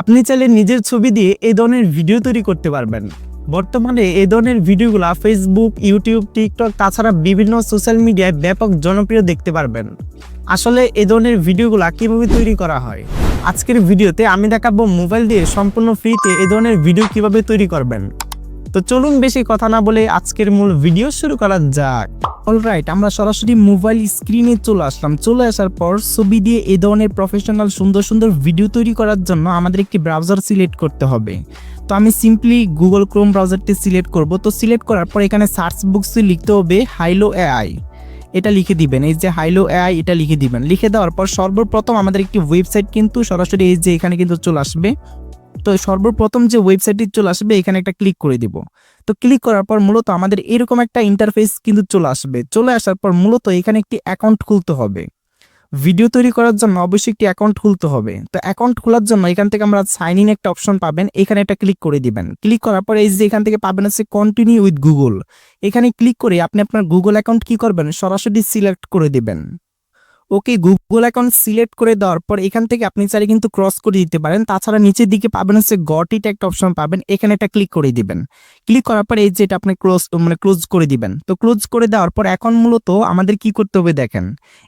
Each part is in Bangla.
আপনি চাইলে নিজের ছবি দিয়ে এই ধরনের ভিডিও তৈরি করতে পারবেন। বর্তমানে এই ধরনের ভিডিওগুলো ফেসবুক ইউটিউব টিকটক তাছাড়া বিভিন্ন সোশ্যাল মিডিয়ায় ব্যাপক জনপ্রিয় দেখতে পারবেন। আসলে এই ধরনের ভিডিওগুলো কীভাবে তৈরি করা হয়? আজকের ভিডিওতে আমি দেখাবো মোবাইল দিয়ে সম্পূর্ণ ফ্রিতে এ ধরনের ভিডিও কীভাবে তৈরি করবেন। তো চলুন বেশি কথা না বলে আজকের মূল ভিডিও শুরু করা যাক। অলরাইট আমরা সরাসরি মোবাইল স্ক্রিনে চলে আসলাম। চলে আসার পর ছবি দিয়ে এই ধরনের প্রফেশনাল সুন্দর সুন্দর ভিডিও তৈরি করার জন্য আমাদের একটি ব্রাউজার সিলেক্ট করতে হবে। তো আমি সিম্পলি গুগল ক্রোম ব্রাউজারটি সিলেক্ট করব। তো সিলেক্ট করার পর এখানে সার্চ বক্সে লিখতে হবে হাইলো এআই এটা লিখে দিবেন। এই যে হাইলো এআই এটা লিখে দিবেন। লিখে দেওয়ার পর সর্বপ্রথম আমাদের একটি ওয়েবসাইট কিন্তু সরাসরি এই যে এখানে কিন্তু চলে আসবে। তো সর্বপ্রথম যে ওয়েবসাইটটি চলে আসবে, এখানে একটা ক্লিক করে দিব। তো ক্লিক করার পর মূলত আমাদের এরকম একটা ইন্টারফেস কিন্তু চলে আসবে। চলে আসার পর মূলত এখানে একটি অ্যাকাউন্ট খুলতে হবে। ভিডিও তৈরি করার জন্য অবশ্যই একটি অ্যাকাউন্ট খুলতে হবে। তো অ্যাকাউন্ট খোলার জন্য এখান থেকে আমরা সাইন ইন একটা অপশন পাবেন। এখানে একটা ক্লিক করে দিবেন। ক্লিক করার পর এই যে এখান থেকে পাবেন হচ্ছে কন্টিনিউ উইথ গুগল এখানে ক্লিক করে আপনি আপনার গুগল অ্যাকাউন্ট কি করবেন? সরাসরি সিলেক্ট করে দিবেন। ওকে গুগল অ্যাকাউন্ট সিলেক্ট করে দেওয়ার পর এখান থেকে আপনি চাইলে কিন্তু ক্রস করে দিতে পারেন। তাছাড়া নিচের দিকে পাবেন হচ্ছে গটিট একটা অপশন পাবেন। এখানে একটা ক্লিক করে দিবেন। ক্লিক করার পর এই যে এটা আপনি ক্লোজ মানে ক্লোজ করে দিবেন। তো ক্লোজ করে দেওয়ার পর এখন মূলত আমাদের কি করতে হবে দেখেন।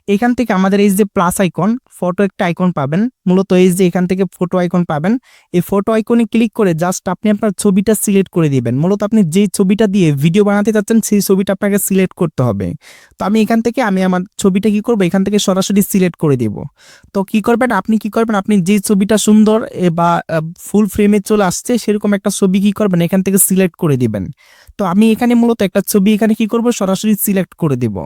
এখান থেকে আমাদের এই যে প্লাস আইকন ফটো একটা আইকন পাবেন। মূলত এই যে এখান থেকে ফটো আইকন পাবেন। এই ফটো আইকনে ক্লিক করে জাস্ট আপনি আপনার ছবিটা সিলেক্ট করে দিবেন। মূলত আপনি যেই ছবিটা দিয়ে ভিডিও বানাতে চাচ্ছেন সেই ছবিটা আপনাকে সিলেক্ট করতে হবে। তো আমি এখান থেকে, আমি আমার ছবিটা কি করব? এখান থেকে সরাসরি সিলেক্ট করে দিব। তো কি করবেন? আপনি কি করবেন? আপনি যে ছবিটা সুন্দর বা ফুল ফ্রেমে চলে আসছে, সেরকম একটা ছবি কি করবেন? এখান থেকে সিলেক্ট করে দিবেন। তো আমি এখানে মূলত একটা ছবি এখানে কি করব? সরাসরি সিলেক্ট করে দিব।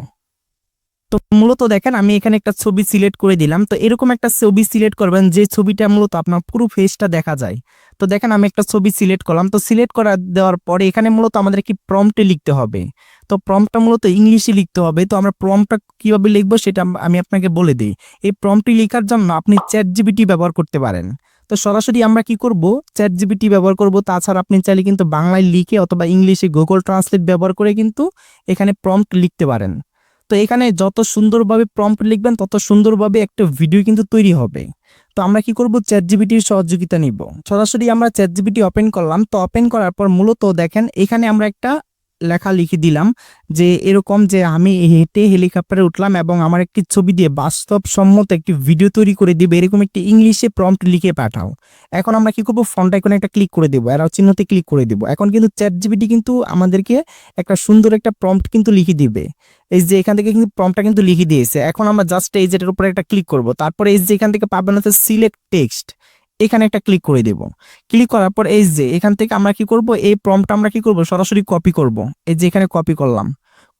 তো মূলত দেখেন, আমি এখানে একটা ছবি সিলেক্ট করে দিলাম। তো এরকম একটা ছবি সিলেক্ট করবেন, যে ছবিটা মূলত আপনার পুরো ফেসটা দেখা যায়। তো দেখেন, আমি একটা ছবি সিলেক্ট করলাম। তো সিলেক্ট করা দেওয়ার পরে এখানে মূলত আমাদের কি প্রম্পটে লিখতে হবে। তো প্রম্পটটা মূলত ইংলিশে লিখতে হবে। তো আমরা প্রম্পটটা কীভাবে লিখব সেটা আমি আপনাকে বলে দিই। এই প্রম্পটটি লেখার জন্য আপনি চ্যাট জিবিটি ব্যবহার করতে পারেন। তো সরাসরি আমরা কি করব? চ্যাট জিবিটি ব্যবহার করব। তাছাড়া আপনি চাইলে কিন্তু বাংলায় লিখে অথবা ইংলিশে গুগল ট্রান্সলেট ব্যবহার করে কিন্তু এখানে প্রম্পট লিখতে পারেন। তো এখানে যত সুন্দরভাবে প্রম্পট লিখবেন, তত সুন্দরভাবে একটা ভিডিও কিন্তু তৈরি হবে। তো আমরা কি করব? চ্যাট জিবিটির সহযোগিতা নিব। সরাসরি আমরা চ্যাট জিবিটি ওপেন করলাম। তো ওপেন করার পর মূলত দেখেন এখানে আমরা একটা লেখা লিখে দিলাম যে এরকম যে আমি হেঁটে হেলিকপ্টারে উঠলাম এবং আমার একটি ছবি দিয়ে বাস্তবসম্মত একটি ভিডিও তৈরি করে দিবে, এরকম একটি ইংলিশে প্রম্পট লিখে পাঠাও। এখন আমরা কি করব? ফোনটা এখানে একটা ক্লিক করে দেবো এরাও চিহ্নতে ক্লিক করে দেবো। এখন কিন্তু চ্যাট জিবিটি কিন্তু আমাদেরকে একটা সুন্দর একটা প্রম্পট কিন্তু লিখে দিবে। এই যে এখান থেকে কিন্তু প্রম্পটটা কিন্তু লিখে দিয়েছে। এখন আমরা জাস্ট এই যেটার উপরে একটা ক্লিক করব। তারপরে এই যে এখান থেকে পাবেন হচ্ছে সিলেক্ট টেক্সট এখানে একটা ক্লিক করে দেব। ক্লিক করার পর এই যে, এখান থেকে আমরা কি করব? এই প্রম্পটটা আমরা কি করব? সরাসরি কপি করব। এই যে, এখানে কপি করলাম।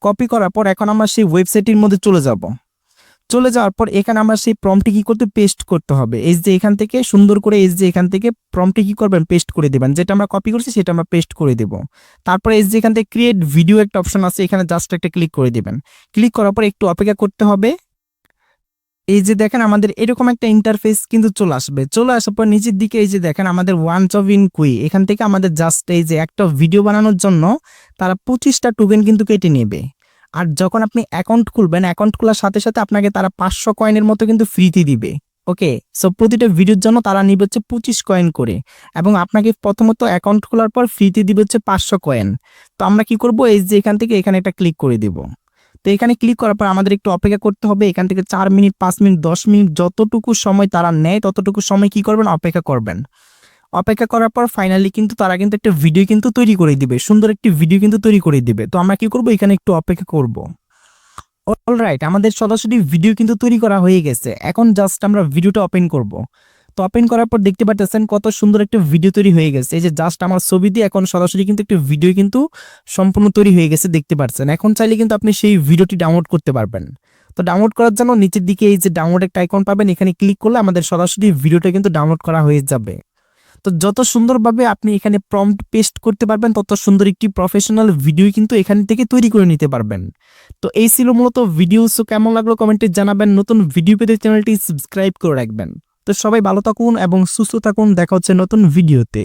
কপি করার পর এখন আমরা সেই ওয়েবসাইটের মধ্যে চলে যাব। চলে যাওয়ার পর এখানে আমরা সেই প্রম্পটটি কি করতে পেস্ট করতে হবে। এই যে, এখান থেকে সুন্দর করে এই যে, এখান থেকে প্রম্পটটি কি করবেন? পেস্ট করে দেবেন। যেটা আমরা কপি করছি সেটা আমরা পেস্ট করে দেব। তারপরে এই যে, এখান থেকে ক্রিয়েট ভিডিও একটা অপশন আছে। এখানে জাস্ট একটা ক্লিক করে দিবেন। ক্লিক করার পর একটু অপেক্ষা করতে হবে। এই যে দেখেন আমাদের এরকম একটা ইন্টারফেস কিন্তু চলে আসবে। চলে আসার পর নিচের দিকে এই যে দেখেন আমাদের ওয়ান অফ ইন কুই এখান থেকে আমাদের জাস্ট এই যে একটা ভিডিও বানানোর জন্য তারা পঁচিশটা টোকেন কিন্তু কেটে নেবে। আর যখন আপনি অ্যাকাউন্ট খুলবেন অ্যাকাউন্ট খোলার সাথে সাথে আপনাকে তারা পাঁচশো কয়েনের মতো কিন্তু ফ্রিতে দিবে। ওকে? সো প্রতিটা ভিডিওর জন্য তারা নিবে হচ্ছে পঁচিশ কয়েন করে। এবং আপনাকে প্রথমত অ্যাকাউন্ট খোলার পর ফ্রিতে দিবে হচ্ছে পাঁচশো কয়েন তো আমরা কি করব? এই যে এখান থেকে এখানে একটা ক্লিক করে দিব। তো এখানে ক্লিক করার পর আমাদের একটু অপেক্ষা করতে হবে। এখান থেকে চার মিনিট, পাঁচ মিনিট, দশ মিনিট যতটুকু সময় তারা নেয়, ততটুকু সময় কি করবেন? অপেক্ষা করবেন। অপেক্ষা করার পর ফাইনালি কিন্তু তারা কিন্তু একটা ভিডিও কিন্তু তৈরি করে দিবে। সুন্দর একটি ভিডিও কিন্তু তৈরি করে দিবে। তো আমরা কি করব? এখানে একটু অপেক্ষা করব। অলরাইট আমাদের সরাসরি ভিডিও কিন্তু তৈরি করা হয়ে গেছে। এখন জাস্ট আমরা ভিডিওটা ওপেন করব। তো ওপেন করার পর দেখতে পাচ্ছেন কত সুন্দর একটা ভিডিও তৈরি হয়ে গেছে। এই যে জাস্ট আমার ছবি দিয়ে এখন সরাসরি কিন্তু একটা ভিডিও কিন্তু সম্পূর্ণ তৈরি হয়ে গেছে দেখতে পাচ্ছেন এখন চাইলে কিন্তু আপনি সেই ভিডিওটি ডাউনলোড করতে পারবেন। তো ডাউনলোড করার জন্য নিচের দিকে এই যে ডাউনলোড একটা আইকন পাবেন, এখানে ক্লিক করলে আমাদের সরাসরি ভিডিওটা কিন্তু ডাউনলোড করা হয়ে যাবে। তো যত সুন্দরভাবে আপনি এখানে প্রম্পট পেস্ট করতে পারবেন, তত সুন্দর একটি প্রফেশনাল ভিডিও কিন্তু এখান থেকে তৈরি করে নিতে পারবেন। তো এই ছিল মূলত ভিডিও কেমন লাগল? কমেন্টে জানাবেন। নতুন ভিডিও পেতে চ্যানেলটি সাবস্ক্রাইব করে রাখবেন। তো সবাই ভালো থাকুন এবং সুস্থ থাকুন। দেখা হচ্ছে নতুন ভিডিওতে।